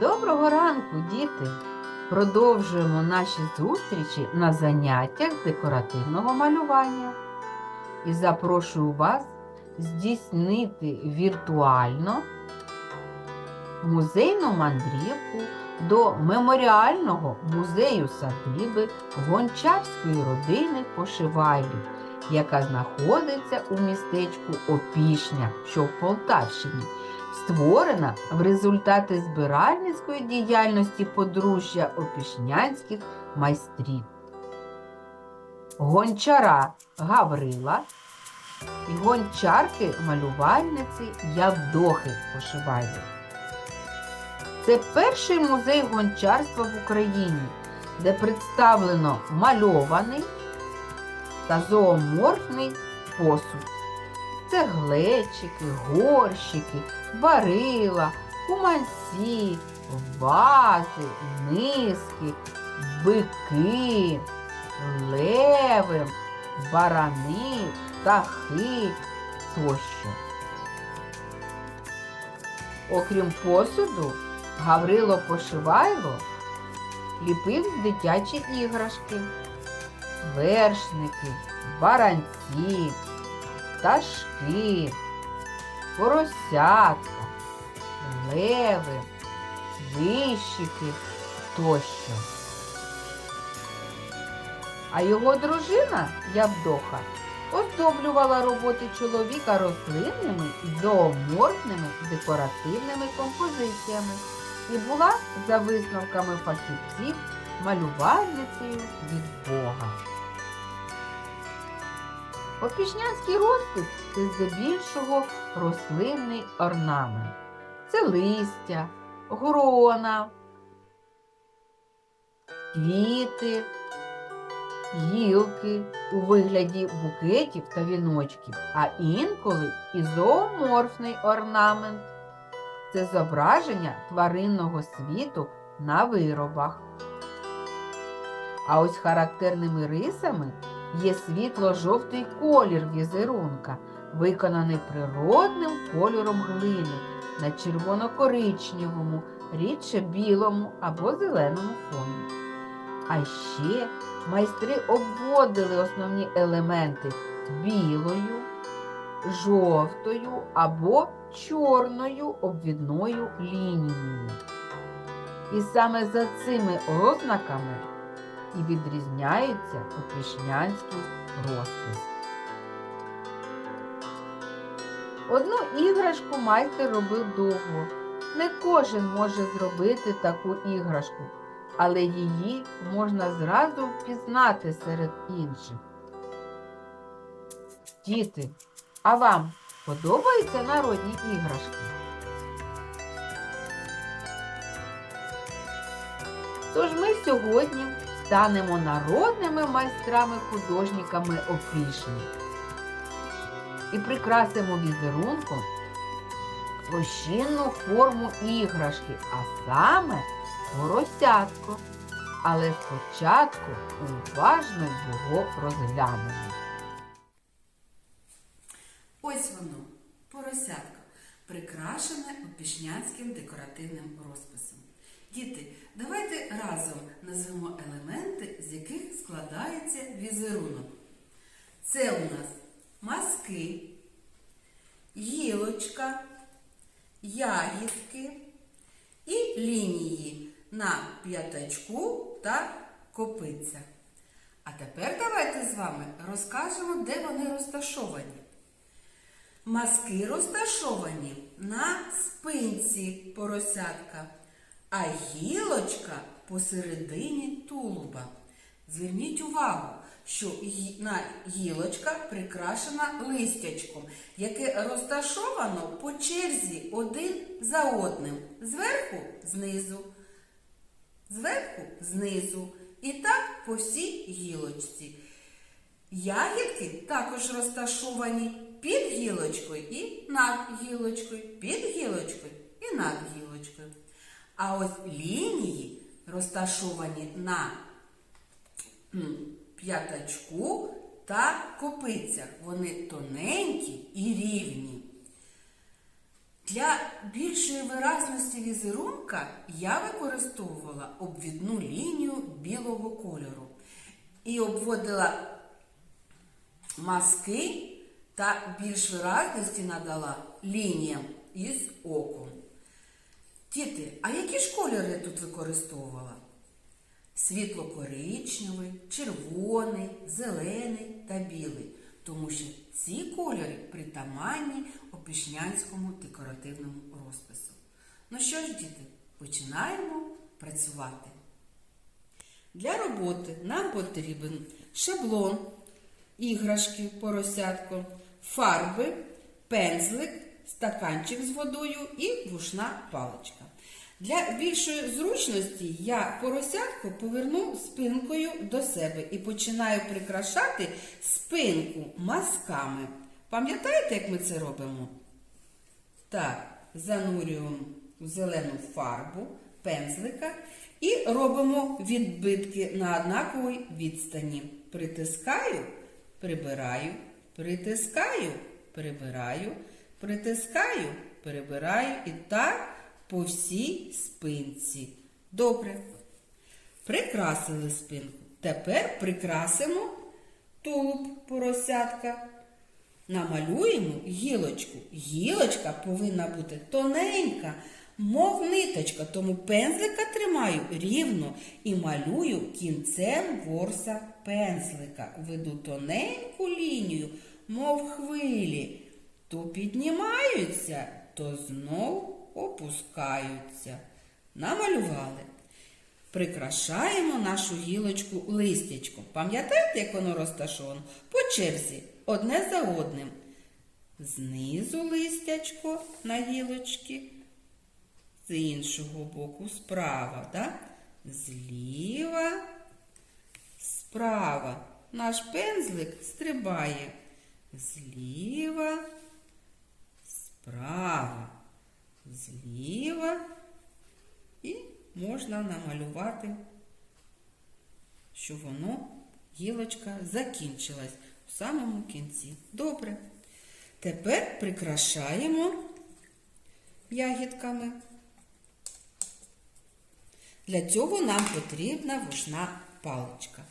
Доброго ранку, діти! Продовжуємо наші зустрічі на заняттях декоративного малювання. І запрошую вас здійснити віртуально музейну мандрівку до меморіального музею садиби гончарської родини Пошивайлів, яка знаходиться у містечку Опішня, що в Полтавщині створена в результаті збиральницької діяльності подружжя опішнянських майстрів. Гончара Гаврила і гончарки малювальниці Явдохи Пошивайлів. Це перший музей гончарства в Україні, де представлено мальований та зооморфний посуд. Це глечики, горщики, барила, куманці, вази, миски, бики, леви, барани, птахи тощо. Окрім посуду, Гаврило Пошивайло ліпив дитячі іграшки, вершники, баранці, пташки, поросятка, леви, вищики тощо. А його дружина Явдоха оздоблювала роботи чоловіка рослинними і зооморфними декоративними композиціями і була, за висновками фахівців, малювальницею від Бога. Опішнянський розпис це здебільшого рослинний орнамент. Це листя, грона, квіти, гілки у вигляді букетів та віночків, а інколи і зооморфний орнамент. Це зображення тваринного світу на виробах. А ось характерними рисами є світло-жовтий колір візерунка, виконаний природним кольором глини на червоно-коричневому, рідше білому або зеленому фоні. А ще майстри обводили основні елементи білою, жовтою або чорною обвідною лінією. І саме за цими ознаками і відрізняється опішнянський розпис. Одну іграшку майстер робив довго. Не кожен може зробити таку іграшку, але її можна зразу впізнати серед інших. Діти, а вам подобаються народні іграшки? Тож ми сьогодні станемо народними майстрами-художниками опішні і прикрасимо візерунком площинну форму іграшки, а саме поросятко. Але спочатку уважно його розглянемо. Ось воно, поросятка, прикрашене опішнянським декоративним розписом. Діти, давайте візерунок. Це у нас маски, гілочка, ягідки і лінії на п'ятачку та копиця. А тепер давайте з вами розкажемо, де вони розташовані. Маски розташовані на спинці поросятка, а гілочка посередині тулуба. Зверніть увагу, що на гілочка прикрашена листячком, яке розташовано по черзі один за одним. Зверху знизу, зверху знизу. І так по всій гілочці. Ягідки також розташовані під гілочкою і над гілочкою, під гілочкою і над гілочкою. А ось лінії розташовані на п'ятачку та копицях. Вони тоненькі і рівні. Для більшої виразності візерунка я використовувала обвідну лінію білого кольору і обводила маски та більш виразності надала лініям із оком. Діти, а які ж кольори я тут використовувала? Світло-коричневий, червоний, зелений та білий, тому що ці кольори притаманні опішнянському декоративному розпису. Ну що ж, діти, починаємо працювати. Для роботи нам потрібен шаблон, іграшки, поросятко, фарби, пензлик, стаканчик з водою і вушна паличка. Для більшої зручності я поросятку поверну спинкою до себе і починаю прикрашати спинку мазками. Пам'ятаєте, як ми це робимо? Так, занурюємо в зелену фарбу пензлика і робимо відбитки на однаковій відстані. Притискаю, прибираю, притискаю, прибираю, притискаю, прибираю і так по всій спинці. Добре. Прикрасили спинку. Тепер прикрасимо тулуб поросятка. Намалюємо гілочку. Гілочка повинна бути тоненька, мов ниточка, тому пензлика тримаю рівно і малюю кінцем ворса пензлика. Веду тоненьку лінію, мов хвилі. То піднімаються, то знов опускаються. Намалювали. Прикрашаємо нашу гілочку листячком. Пам'ятаєте, як воно розташовано? По черзі, одне за одним. Знизу листячко на гілочці, з іншого боку справа, да? зліва, справа. Наш пензлик стрибає зліва, справа, зліва і можна намалювати, що воно, гілочка, закінчилась в самому кінці. Добре. Тепер прикрашаємо ягідками. Для цього нам потрібна вушна паличка.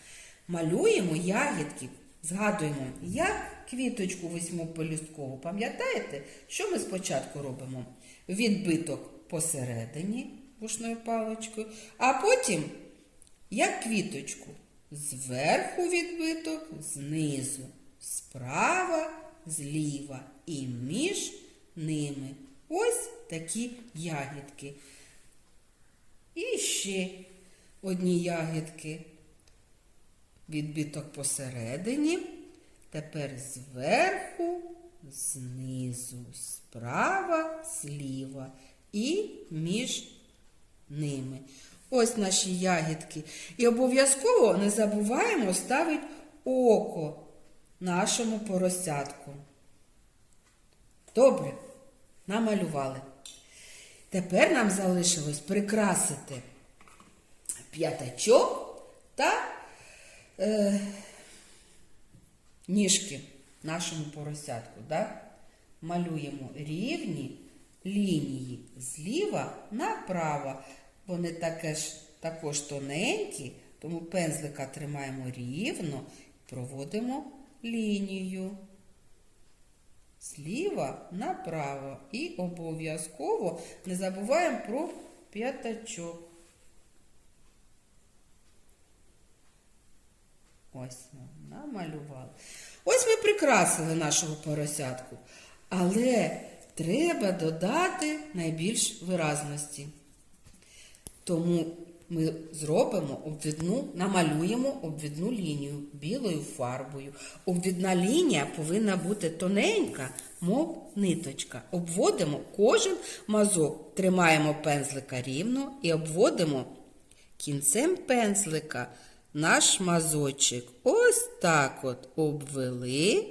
Малюємо ягідки, згадуємо, як квіточку восьмипелюсткову. Пам'ятаєте, що ми спочатку робимо? Відбиток посередині вушною паличкою, а потім, як квіточку, зверху відбиток, знизу, справа, зліва і між ними. Ось такі ягідки. І ще одні ягідки. Відбиток посередині. Тепер зверху, знизу, справа, зліва і між ними. Ось наші ягідки. І обов'язково не забуваємо ставити око нашому поросятку. Добре, намалювали. Тепер нам залишилось прикрасити п'ятачок та е, ніжки нашому поросятку. Да? Малюємо рівні лінії зліва направо. Вони таке також тоненькі, тому пензлика тримаємо рівно, проводимо лінію. Зліва направо. І обов'язково не забуваємо про п'ятачок. Ось намалювали. Ось ми прикрасили нашого поросятку. Але треба додати найбільш виразності. Тому ми зробимо обвідну, намалюємо обвідну лінію білою фарбою. Обвідна лінія повинна бути тоненька, мов ниточка. Обводимо кожен мазок, тримаємо пензлика рівно і обводимо кінцем пензлика наш мазочок. Ось так от обвели.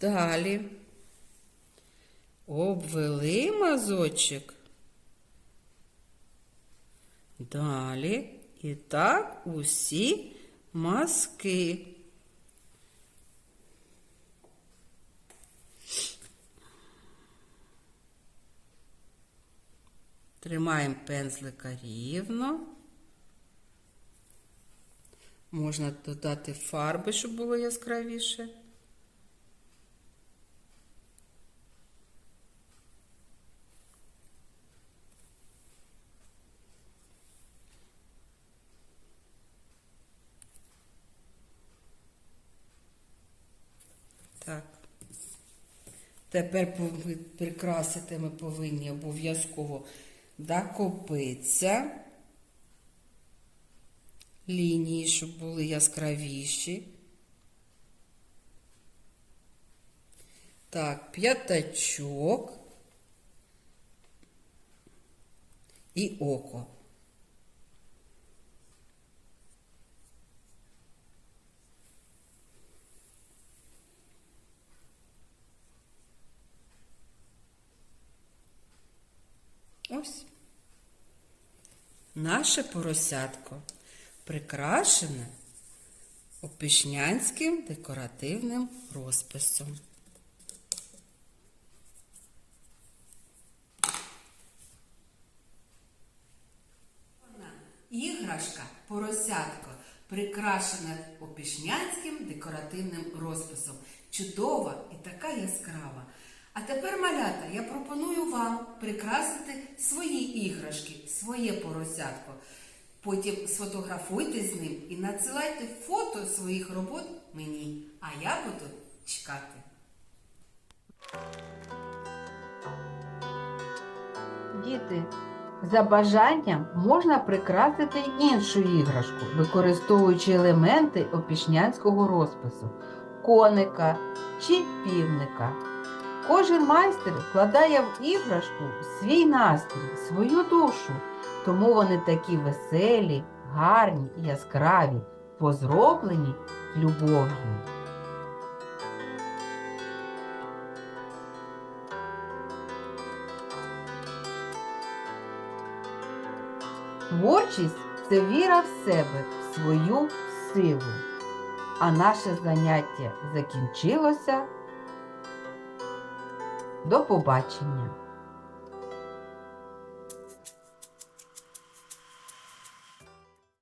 Далі обвели мазочок. Далі і так усі маски. Тримаємо пензлика рівно. Можна додати фарби, щоб було яскравіше. Так. Тепер прикрасити ми повинні обов'язково до копиця. Лінії, щоб були яскравіші. Так, п'ятачок і око. Ось. Наше поросятко прикрашене опішнянським декоративним розписом. Іграшка поросятко прикрашена опішнянським декоративним розписом. Чудова і така яскрава. А тепер, малята, я пропоную вам прикрасити свої іграшки, своє поросятко. Потім сфотографуйте з ним і надсилайте фото своїх робот мені, а я буду чекати. Діти, за бажанням можна прикрасити іншу іграшку, використовуючи елементи опішнянського розпису, коника чи півника. Кожен майстер вкладає в іграшку свій настрій, свою душу, тому вони такі веселі, гарні яскраві, бо зроблені з любов'ю. Творчість це віра в себе, в свою силу. А наше заняття закінчилося. До побачення!